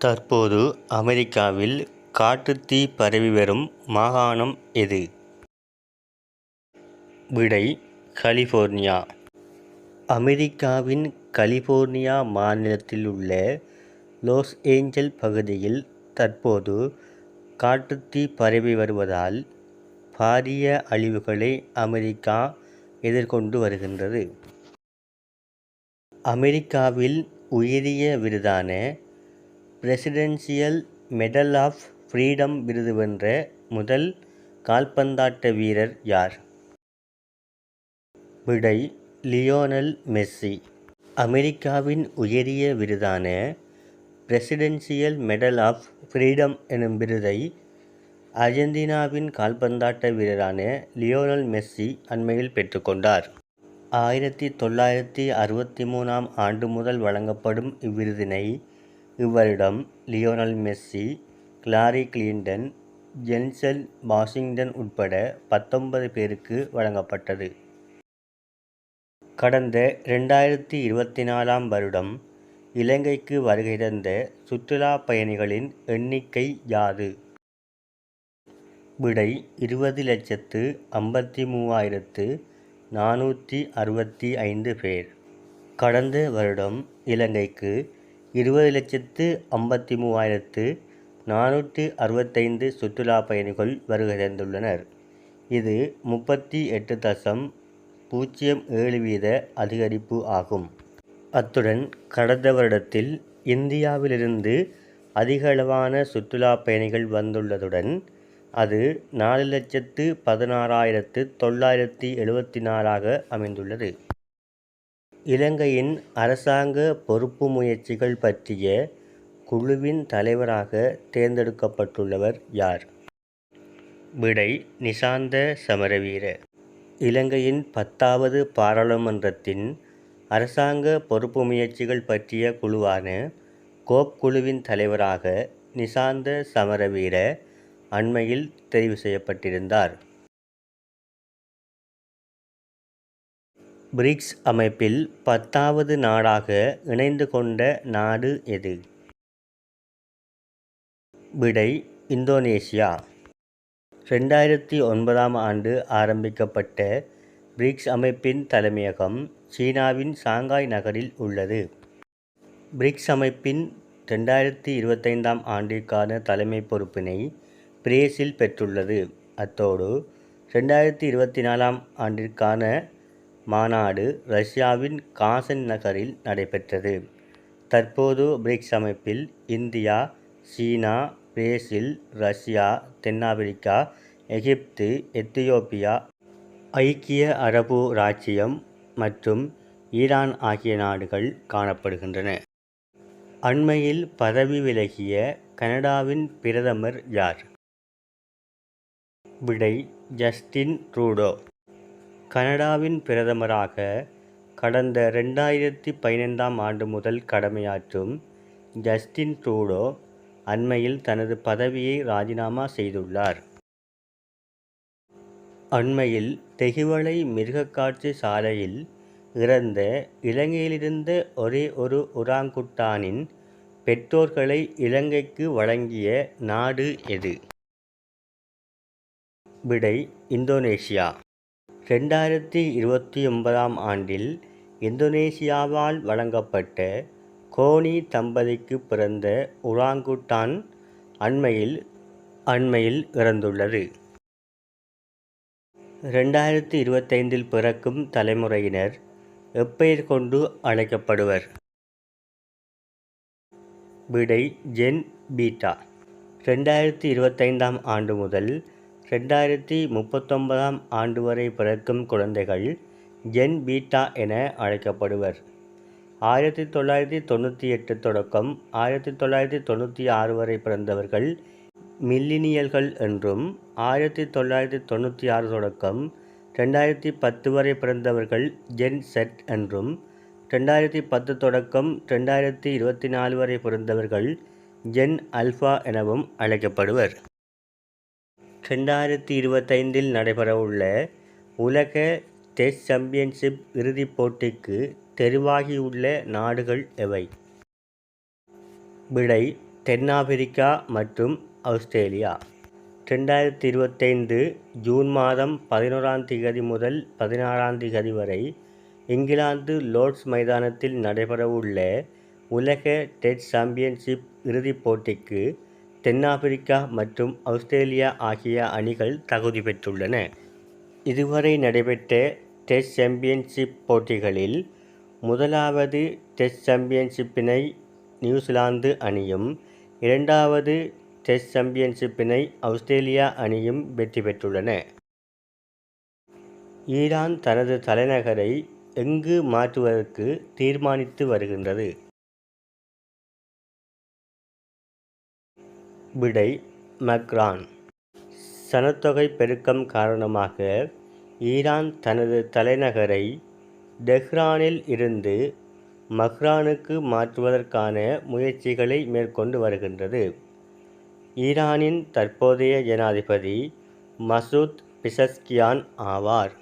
தற்போது அமெரிக்காவில் காட்டுத்தீ பரவி வரும் மாகாணம் எது? விடை கலிபோர்னியா அமெரிக்காவின் கலிபோர்னியா மாநிலத்திலுள்ள லோஸ் ஏஞ்சல் பகுதியில் தற்போது காட்டுத்தீ பரவி வருவதால் பாரிய அழிவுகளை அமெரிக்கா எதிர்கொண்டு வருகின்றது. அமெரிக்காவில் உயரிய விருதான பிரசிடென்ஷியல் மெடல் ஆஃப் ஃப்ரீடம் விருது வென்ற முதல் கால்பந்தாட்ட வீரர் யார்? விடை லியோனல் மெஸ்ஸி அமெரிக்காவின் உயரிய விருதான பிரசிடென்ஷியல் மெடல் ஆஃப் ஃப்ரீடம் எனும் விருதை அர்ஜென்டினாவின் கால்பந்தாட்ட வீரரான லியோனல் மெஸ்ஸி அண்மையில் பெற்றுக்கொண்டார். ஆயிரத்தி தொள்ளாயிரத்தி அறுபத்தி மூணாம் ஆண்டு முதல் வழங்கப்படும் இவ்விருதினை இவ்வருடம் Lionel Messi, Hillary Clinton, Denzel Washington உட்பட பத்தொன்பது பேருக்கு வழங்கப்பட்டது. கடந்த ரெண்டாயிரத்தி இருபத்தி நாலாம் வருடம் இலங்கைக்கு வருகை தந்த சுற்றுலா பயணிகளின் எண்ணிக்கை யாது? விடை இருபது லட்சத்து ஐம்பத்தி மூவாயிரத்து நானூற்றி அறுபத்தி ஐந்து பேர். கடந்த வருடம் இலங்கைக்கு இருபது லட்சத்து ஐம்பத்தி மூவாயிரத்து நானூற்றி அறுபத்தைந்து சுற்றுலாப் பயணிகள் வருகை தந்துள்ளனர். இது முப்பத்தி எட்டு தசம் பூஜ்ஜியம் ஏழு வீத அதிகரிப்பு ஆகும். அத்துடன் கடந்த வருடத்தில் இந்தியாவிலிருந்து அதிகளவான சுற்றுலாப் பயணிகள் வந்துள்ளதுடன் அது நாலு லட்சத்து பதினாறாயிரத்து தொள்ளாயிரத்தி எழுபத்தி நாலாக அமைந்துள்ளது. இலங்கையின் அரசாங்க பொறுப்பு முயற்சிகள் பற்றிய குழுவின் தலைவராக தேர்ந்தெடுக்கப்பட்டுள்ளவர் யார்? விடை நிசாந்த சமரவீர இலங்கையின் பத்தாவது பாராளுமன்றத்தின் அரசாங்க பொறுப்பு முயற்சிகள் பற்றிய குழுவான கோப் குழுவின் தலைவராக நிசாந்த சமரவீர அண்மையில் தெரிவு செய்யப்பட்டிருந்தார். பிரிக்ஸ் அமைப்பில் பத்தாவது நாடாக இணைந்து கொண்ட நாடு எது? விடை இந்தோனேசியா ரெண்டாயிரத்தி ஒன்பதாம் ஆண்டு ஆரம்பிக்கப்பட்ட பிரிக்ஸ் அமைப்பின் தலைமையகம் சீனாவின் சாங்காய் நகரில் உள்ளது. பிரிக்ஸ் அமைப்பின் ரெண்டாயிரத்தி இருபத்தைந்தாம் ஆண்டிற்கான தலைமைப் பொறுப்பினை பிரேசில் பெற்றுள்ளது. அத்தோடு ரெண்டாயிரத்தி இருபத்தி நாலாம் ஆண்டிற்கான மாநாடு ரஷ்யாவின் காசன் நகரில் நடைபெற்றது. தற்போது பிரிக்ஸ் அமைப்பில் இந்தியா, சீனா, பிரேசில், ரஷ்யா, தென்னாப்பிரிக்கா எகிப்து, எத்தியோப்பியா, ஐக்கிய அரபு இராச்சியம் மற்றும் ஈரான் ஆகிய நாடுகள் காணப்படுகின்றன. அண்மையில் பதவி விலகிய கனடாவின் பிரதமர் யார்? விடை ஜஸ்டின் ட்ரூடோ கனடாவின் பிரதமராக கடந்த ரெண்டாயிரத்தி பதினைந்தாம் ஆண்டு முதல் கடமையாற்றும் ஜஸ்டின் ட்ரூடோ அண்மையில் தனது பதவியை ராஜினாமா செய்துள்ளார். அண்மையில் தெஹிவளை மிருகக்காட்சி சாலையில் இறந்த இலங்கையிலிருந்த ஒரே ஒரு உராங்குட்டானின் பெற்றோர்களை இலங்கைக்கு வழங்கிய நாடு எது? விடை இந்தோனேஷியா ரெண்டாயிரத்தி இருபத்தி ஒன்பதாம் ஆண்டில் இந்தோனேசியாவால் வழங்கப்பட்ட கோனி தம்பதிக்கு பிறந்த உராங்குட்டான் அண்மையில் அண்மையில் இறந்துள்ளது. ரெண்டாயிரத்தி இருபத்தைந்தில் பிறக்கும் தலைமுறையினர் எப்பெயர் கொண்டு அழைக்கப்படுவர்? விடை ஜென் பீட்டா ரெண்டாயிரத்தி இருபத்தைந்தாம் ஆண்டு முதல் ரெண்டாயிரத்தி முப்பத்தொன்பதாம் ஆண்டு வரை பிறக்கும் குழந்தைகள் ஜென் பீட்டா என அழைக்கப்படுவர். ஆயிரத்தி தொள்ளாயிரத்தி தொண்ணூற்றி எட்டு தொடக்கம் ஆயிரத்தி தொள்ளாயிரத்தி தொண்ணூற்றி ஆறு வரை பிறந்தவர்கள் மில்லினியல்கள் என்றும், ஆயிரத்தி தொள்ளாயிரத்தி தொண்ணூற்றி ஆறு தொடக்கம் ரெண்டாயிரத்தி பத்து வரை பிறந்தவர்கள் ஜென் செட் என்றும், ரெண்டாயிரத்தி பத்து தொடக்கம் ரெண்டாயிரத்தி இருபத்தி நாலு வரை பிறந்தவர்கள் ஜென் அல்ஃபா எனவும் அழைக்கப்படுவர். ரெண்டாயிரத்தி இருபத்தைந்தில் நடைபெறவுள்ள உலக டெஸ்ட் சாம்பியன்ஷிப் இறுதிப் போட்டிக்கு தெரிவாகியுள்ள நாடுகள் எவை? விடை தென்னாப்பிரிக்கா மற்றும் அவுஸ்திரேலியா ரெண்டாயிரத்தி இருபத்தைந்து ஜூன் மாதம் பதினோராம் திகதி முதல் பதினாறாம் திகதி வரை இங்கிலாந்து லோர்ட்ஸ் மைதானத்தில் நடைபெறவுள்ள உலக டெஸ்ட் சாம்பியன்ஷிப் இறுதிப் போட்டிக்கு தென்னாப்பிரிக்கா மற்றும் அவுஸ்திரேலியா ஆகிய அணிகள் தகுதி பெற்றுள்ளன. இதுவரை நடைபெற்ற டெஸ்ட் சாம்பியன்ஷிப் போட்டிகளில் முதலாவது டெஸ்ட் சாம்பியன்ஷிப்பினை நியூசிலாந்து அணியும் இரண்டாவது டெஸ்ட் சாம்பியன்ஷிப்பினை அவுஸ்திரேலியா அணியும் வெற்றி பெற்றுள்ளன. ஈரான் தனது தலைநகரை எங்கு மாற்றுவதற்கு தீர்மானித்து வருகின்றது? விடை மக்ரான். சனத்தொகை பெருக்கம் காரணமாக ஈரான் தனது தலைநகரை டெஹ்ரானில் இருந்து மஹ்ரானுக்கு மாற்றுவதற்கான முயற்சிகளை மேற்கொண்டு வருகின்றது. ஈரானின் தற்போதைய ஜனாதிபதி மசூத் பிசஸ்கியான் ஆவார்.